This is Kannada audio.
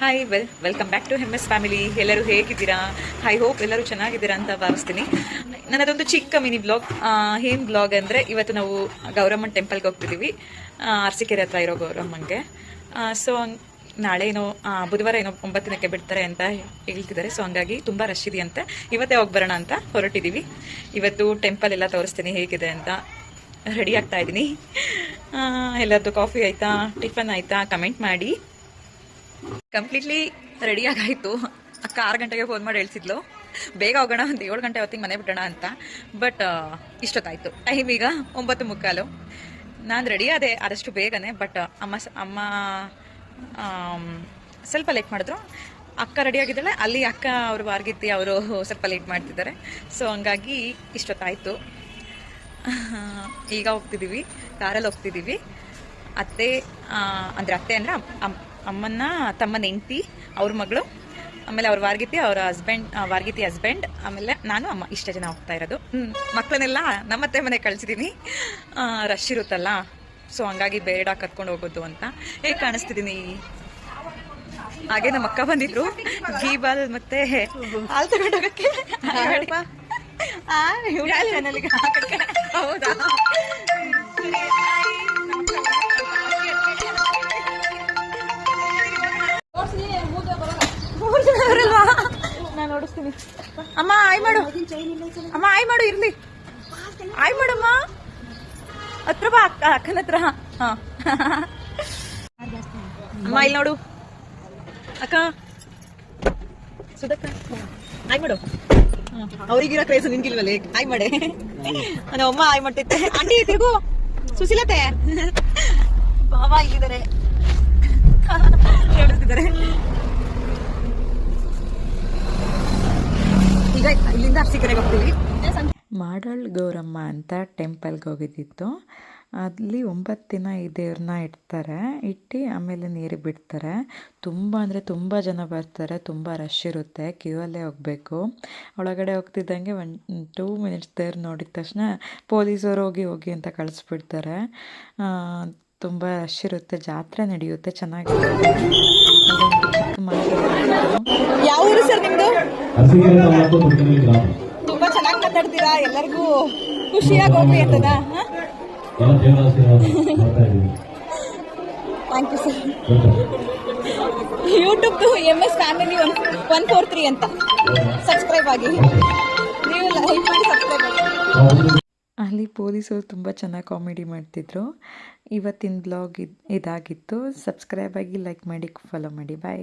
Hi well welcome back to M S family ಎಲ್ಲರೂ ಹೇಗಿದ್ದೀರಾ? ಐ ಹೋಪ್ ಎಲ್ಲರೂ ಚೆನ್ನಾಗಿದ್ದೀರಾ ಅಂತ ಭಾವಿಸ್ತೀನಿ. ನನ್ನದೊಂದು ಚಿಕ್ಕ ಮಿನಿ ಬ್ಲಾಗ್ ಏನು ಬ್ಲಾಗ್ ಅಂದರೆ ಇವತ್ತು ನಾವು ಗೌರಮ್ಮನ ಟೆಂಪಲ್ಗೆ ಹೋಗ್ತಿದ್ದೀವಿ. ಆ, ಕೆರೆ ಹತ್ರ ಇರೋ ಗೌರಮ್ಮಂಗೆ. ಸೊ ನಾಳೆ ಏನೋ ಬುಧವಾರ ಏನೋ ಒಂಬತ್ತು ದಿನಕ್ಕೆ ಬಿಡ್ತಾರೆ ಅಂತ ಹೇಳ್ತಿದ್ದಾರೆ. ಸೊ ಹಂಗಾಗಿ ತುಂಬ ರಶ್ ಇದೆಯಂತೆ. ಇವತ್ತೇ ಹೋಗಿ ಬರೋಣ ಅಂತ ಹೊರಟಿದ್ದೀವಿ. ಇವತ್ತು ಟೆಂಪಲ್ ಎಲ್ಲ ತೋರಿಸ್ತೀನಿ ಹೇಗಿದೆ ಅಂತ ರೆಡಿ ಆಗ್ತಾ ಇದ್ದೀನಿ. ಎಲ್ಲರದ್ದು ಕಾಫಿ ಆಯಿತಾ? ಟಿಫನ್ ಆಯಿತಾ? ಕಮೆಂಟ್ ಮಾಡಿ. ಕಂಪ್ಲೀಟ್ಲಿ ರೆಡಿ ಆಗಾಯ್ತು. ಅಕ್ಕ ಆರು ಗಂಟೆಗೆ ಫೋನ್ ಮಾಡಿ ಹೇಳ್ತಿದ್ಲು ಬೇಗ ಹೋಗೋಣ ಒಂದು ಏಳು ಗಂಟೆ ಹೊತ್ತಿಗೆ ಮನೆ ಬಿಡೋಣ ಅಂತ. ಬಟ್ ಇಷ್ಟೊತ್ತಾಯ್ತು. ಟೈಮ್ ಈಗ ಒಂಬತ್ತು ಮುಕ್ಕಾಲು. ನಾನು ರೆಡಿ ಆದೆ, ಆದಷ್ಟು ಬೇಗನೆ ಬಟ್ ಅಮ್ಮ ಅಮ್ಮ ಸ್ವಲ್ಪ ಲೇಟ್ ಮಾಡಿದ್ರು. ಅಕ್ಕ ರೆಡಿ ಆಗಿದ್ದಾಳೆ. ಅಲ್ಲಿ ಅಕ್ಕ ಅವರು ವಾರ್ಗಿತ್ತಿ ಅವರು ಸ್ವಲ್ಪ ಲೇಟ್ ಮಾಡ್ತಿದ್ದಾರೆ. ಸೊ ಹಂಗಾಗಿ ಇಷ್ಟೊತ್ತಾಯಿತು. ಈಗ ಹೋಗ್ತಿದ್ದೀವಿ ಕಾರಲ್ಲಿ ಹೋಗ್ತಿದ್ದೀವಿ ಅತ್ತೆ ಅಂದರೆ ಅತ್ತೆ ಅಂದ್ರೆ ಅಮ್ಮನ ತಮ್ಮನ ಹೆಂಡತಿ ಅವ್ರ ಮಗಳು ಆಮೇಲೆ ಅವ್ರ ವಾರ್ಗಿತಿ ಅವ್ರ ಹಸ್ಬೆಂಡ್ ವಾರ್ಗಿತಿ ಹಸ್ಬೆಂಡ್ ಆಮೇಲೆ ನಾನು ಅಮ್ಮ ಇಷ್ಟೇ ಜನ ಹೋಗ್ತಾ ಇರೋದು. ಮಕ್ಕಳನ್ನೆಲ್ಲ ನಮ್ಮತ್ತೆ ಮನೆ ಕಳ್ಸಿದ್ದೀನಿ ರಶ್ ಇರುತ್ತಲ್ಲ ಸೊ ಹಂಗಾಗಿ ಬೇಡ ಕರ್ಕೊಂಡು ಹೋಗೋದು ಅಂತ. ಹೇಗೆ ಕಾಣಿಸ್ತಿದ್ದೀನಿ ಹಾಗೆ ನಮ್ಮ ಅಕ್ಕ ಬಂದಿದ್ರು. ಗೀ ಬಾಲ್ ಮತ್ತೆ ಹಾಲು ತಗೊಂಡೋಗಕ್ಕೆ. ಹೌದಾ? ಅಮ್ಮ, ಆಯ್ ಮಾಡು. ಅಮ್ಮ, ಆಯ್ ಮಾಡು, ಇರ್ಲಿ. ಆಯ್ ಮಾಡಮ್ಮ. ಹತ್ರ ಬಾ, ಅಕ್ಕ, ಅಕ್ಕನ ಹತ್ರ. ಹಾ ಅಮ್ಮ, ಇಲ್ಲಿ ನೋಡು. ಅಕ್ಕ. ಸುಧಕ್ಕ ಆಯ್ ಮಾಡು. ಅವ್ರಿಗಿರೋ ಕ್ರೇಜ್ ನಿನ್ಗಿಲ್ವಲ್ಲ. ಆಯ್ ಮಾಡೆ. ನನ್ನ ಅಮ್ಮ, ಆಯ್ ಮಾಡ್ತೈತೆ ಆಂಟಿ, ತಿರುಗು. ಸುಶೀಲತೆ. ಬಾಬಾ ಇಲ್ಲಿದ್ದಾರೆ ಹೇಳ್ತಿದ್ದಾರೆ ಇಲ್ಲಿಂದ ಅರ್ಸಿಕೆರೆಗೆ ಹೋಗ್ತೀವಿ. ಮಾಡಾಳ್ ಗೌರಮ್ಮ ಅಂತ ಟೆಂಪಲ್ಗೆ ಹೋಗಿದ್ದಿತ್ತು. ಅಲ್ಲಿ ಒಂಬತ್ತು ದಿನ ಈ ದೇವ್ರನ್ನ ಇಡ್ತಾರೆ. ಇಟ್ಟು ಆಮೇಲೆ ನೀರು ಬಿಡ್ತಾರೆ. ತುಂಬ ಅಂದರೆ ತುಂಬ ಜನ ಬರ್ತಾರೆ. ತುಂಬ ರಶ್ ಇರುತ್ತೆ. ಕ್ಯೂ ಅಲ್ಲೇ ಹೋಗಬೇಕು. ಒಳಗಡೆ ಹೋಗ್ತಿದ್ದಂಗೆ ಒನ್ ಟೂ ಮಿನಿಟ್ಸ್ ದೇವ್ರು ನೋಡಿದ ತಕ್ಷಣ ಪೊಲೀಸರು ಹೋಗಿ ಹೋಗಿ ಅಂತ ಕಳಿಸ್ಬಿಡ್ತಾರೆ. ತುಂಬ ರಶ್ ಇರುತ್ತೆ. ಜಾತ್ರೆ ನಡೆಯುತ್ತೆ. ಚೆನ್ನಾಗಿರುತ್ತೆ. ಅರಸೀಕೆರೆ ತಾಲೂಕು ತುಮಕೂರು ಗ್ರಾಮ ತುಂಬಾ ಚೆನ್ನಾಗಿ ಮಾತಾಡ್ತೀರಾ? ಎಲ್ಲರಿಗೂ ಖುಷಿಯಾಗಿ ಹೋಗ್ಲಿ ಅಂತದ ಎಲ್ಲ ದೇವರ ಆಶೀರ್ವಾದ ಮಾಡ್ತಾ ಇದ್ದೀವಿ thank you sir? ಯೂಟ್ಯೂಬ್ದು M S family one one four three ಅಂತ. ಸಬ್ಸ್ಕ್ರೈಬ್ ಆಗಿ. ನೀವು ಲೈಕ್ ಮಾಡಿ ಸಬ್ಸ್ಕ್ರೈಬ್ ಆಗಿ. ಅಲ್ಲಿ ಪೊಲೀಸರು ತುಂಬ ಚೆನ್ನಾಗಿ ಕಾಮಿಡಿ ಮಾಡ್ತಿದ್ರು. ಇವತ್ತಿನ ಬ್ಲಾಗ್ ಇದು ಇದಾಗಿತ್ತು. ಸಬ್ಸ್ಕ್ರೈಬ್ ಆಗಿ ಲೈಕ್ ಮಾಡಿ ಫಾಲೋ ಮಾಡಿ. ಬಾಯ್